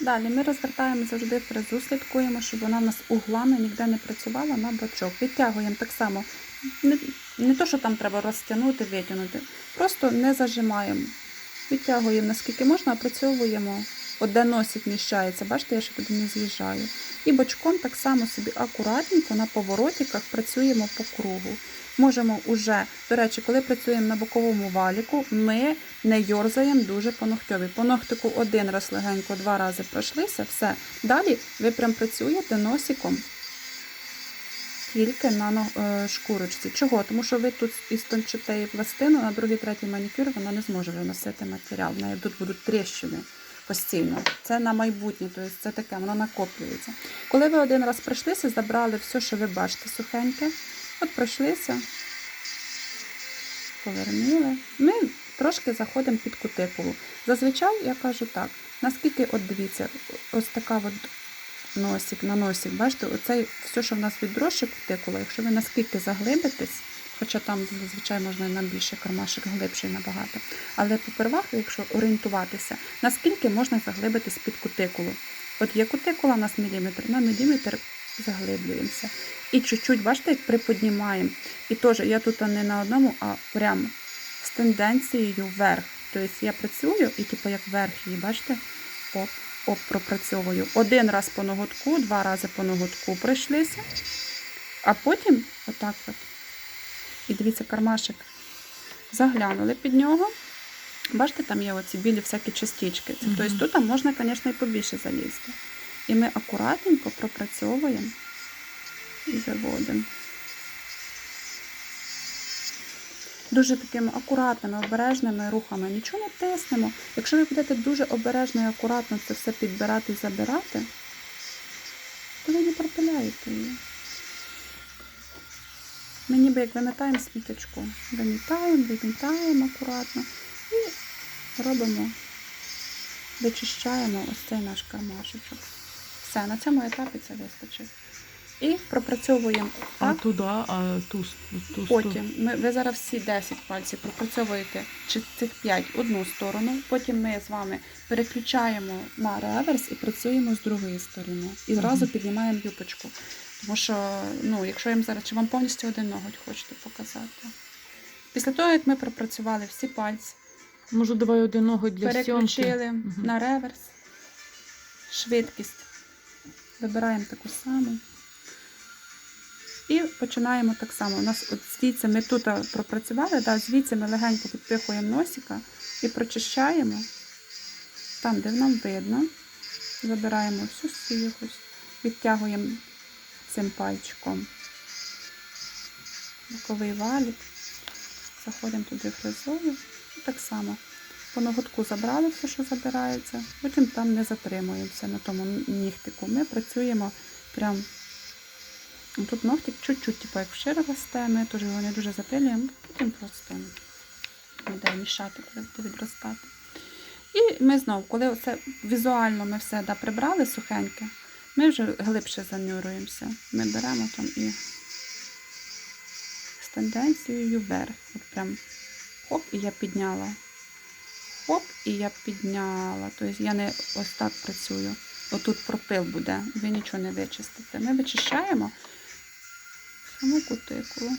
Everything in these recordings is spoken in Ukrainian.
Далі ми розвертаємо завжди фрезу, слідкуємо, щоб вона у нас углами ніде не працювала на бочок. Відтягуємо так само. Не, не то, що там треба розтягнути, витягнути. Просто не зажимаємо. Відтягуємо наскільки можна, опрацьовуємо. От де носик міщається, бачите, я ще туди не з'їжджаю. І бочком так само собі акуратненько на поворотиках працюємо по кругу. Можемо уже, до речі, коли працюємо на боковому валіку, ми не йорзаємо дуже по ногтьові. По ногтику один раз легенько, два рази пройшлися, все. Далі ви прям працюєте носиком тільки на е, шкурочці. Чого? Тому що ви тут істончите її пластину, на другий, третій манікюр вона не зможе виносити матеріал. В неї тут будуть тріщини постійно. Це на майбутнє, тобто це таке, воно накоплюється. Коли ви один раз пройшлися, забрали все, що ви бачите, сухеньке. От пройшлися, повернули. Ми трошки заходимо під кутикулу. Зазвичай я кажу так, наскільки, от дивіться, ось така от носик на носик, бачите, оцей все, що в нас відросше кутикула, якщо ви наскільки заглибитесь, хоча там зазвичай можна і на більше кармашек глибший набагато. Але попервах, якщо орієнтуватися, наскільки можна заглибитись під кутикулу. От є кутикула у нас міліметр, на міліметр заглиблюємося. І чуть-чуть, бачите, як приподнімаємо. І теж я тут не на одному, а прямо з тенденцією вверх. Тобто я працюю і типу як вверх її, бачите? Оп, оп, пропрацьовую. Один раз по ноготку, два рази по ноготку пройшлися, а потім отак от. І дивіться, кармашик заглянули під нього. Бачите, там є оці білі всякі частички. Тобто тут там можна, звісно, і побільше залізти. І ми акуратненько пропрацьовуємо і заводимо. Дуже такими акуратними, обережними рухами. Нічого не тиснемо. Якщо ви будете дуже обережно і акуратно це все підбирати і забирати, то ви не пропиляєте її. Ми ніби як вимітаємо сміточку. Вимітаємо, вимітаємо акуратно і робимо, вичищаємо ось цей наш кармашечок. Все, на цьому етапі це вистачить. І пропрацьовуємо А так. туди, а ту, ту Потім ми, ви зараз всі 10 пальців пропрацьовуєте чи цих 5 одну сторону. Потім ми з вами переключаємо на реверс і працюємо з другої сторони. І зразу Мгм. піднімаємо юпочку. Тому що, ну, якщо я зараз, чи вам повністю один ноготь хочете показати. Після того, як ми пропрацювали всі пальці, Може, давай один ноготь для переключили сьомки. На реверс, швидкість. Вибираємо таку саму. І починаємо так само. У нас от звідси ми тут пропрацювали, да, звідси ми легенько підпихуємо носика і прочищаємо там, де нам видно. Забираємо всю сухость, відтягуємо цим пальчиком боковий валік, заходимо туди фрезою. І так само по ноготку забрали все, що забирається, потім там не затримуємося на тому нігтику. Ми працюємо прям. Тут ногтик чуть-чуть, типу, як вшире росте, ми теж його не дуже запилюємо, потім просто буде мішати, коли буде відростати. І ми знову, коли оце візуально ми все да, прибрали сухеньке, ми вже глибше занюруємося. Ми беремо там і з тенденцією вверх. От прям хоп, і я підняла. Хоп, і я підняла. Тобто я не ось так працюю. Отут пропил буде, ви нічого не вичистите. Ми вичищаємо саму кутикулу.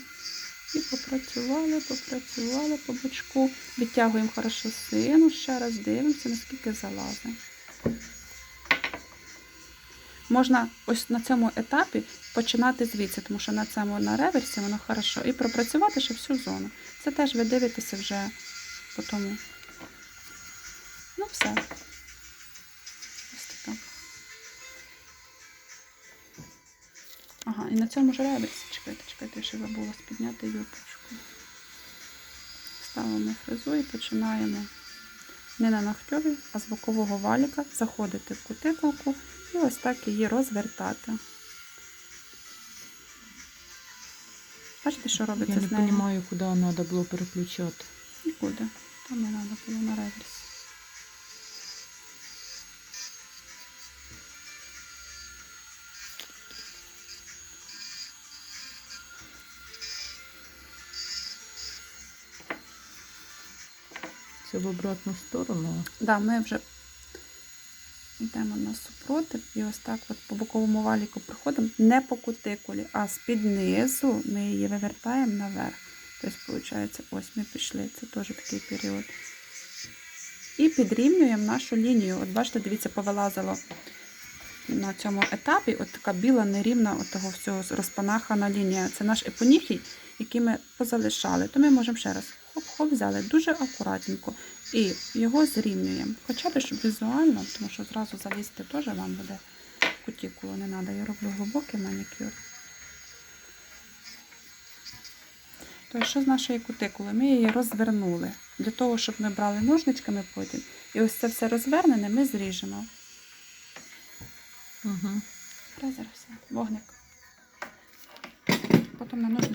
І попрацювали, попрацювали по бочку. Відтягуємо хорошо сину, ще раз дивимося, наскільки залазить. Можна ось на цьому етапі починати звідси, тому що на цьому на реверсі воно хорошо. І пропрацювати ще всю зону. Це теж ви дивитеся вже по тому. Ну, все. Ось така. Ага, і на цьому ж реверсі. Чекайте, чекайте, я ще забула підняти юбочку. Ставимо фрезу і починаємо не на ногтьові, а з бокового валіка заходити в кутикулку і ось так її розвертати. Бачите, що робиться Я не розумію, куди треба було переключати. Нікуди. Там не треба було на реверсі. Це в обратну сторону. Да, ми вже кладемо на супротив і ось так от по боковому валіку проходимо не по кутикулі, а з-під низу ми її вивертаємо наверх. Тобто, виходить, ось ми пішли, це теж такий період. І підрівнюємо нашу лінію. От бачите, дивіться, повилазило на цьому етапі от така біла, нерівна от того всього розпанахана лінія. Це наш епоніхій, який ми позалишали. То ми можемо ще раз хоп-хоп взяли дуже акуратненько і його зрівнюємо. Хоча б щоб візуально, тому що зразу залізти теж вам буде кутікулу не треба. Я роблю глибокий манікюр. Тобто, що з нашої кутикули? Ми її розвернули. Для того, щоб ми брали ножничками потім. І ось це все розвернене ми зріжемо. Угу. Фрезер все, вогник. Потім на ножничках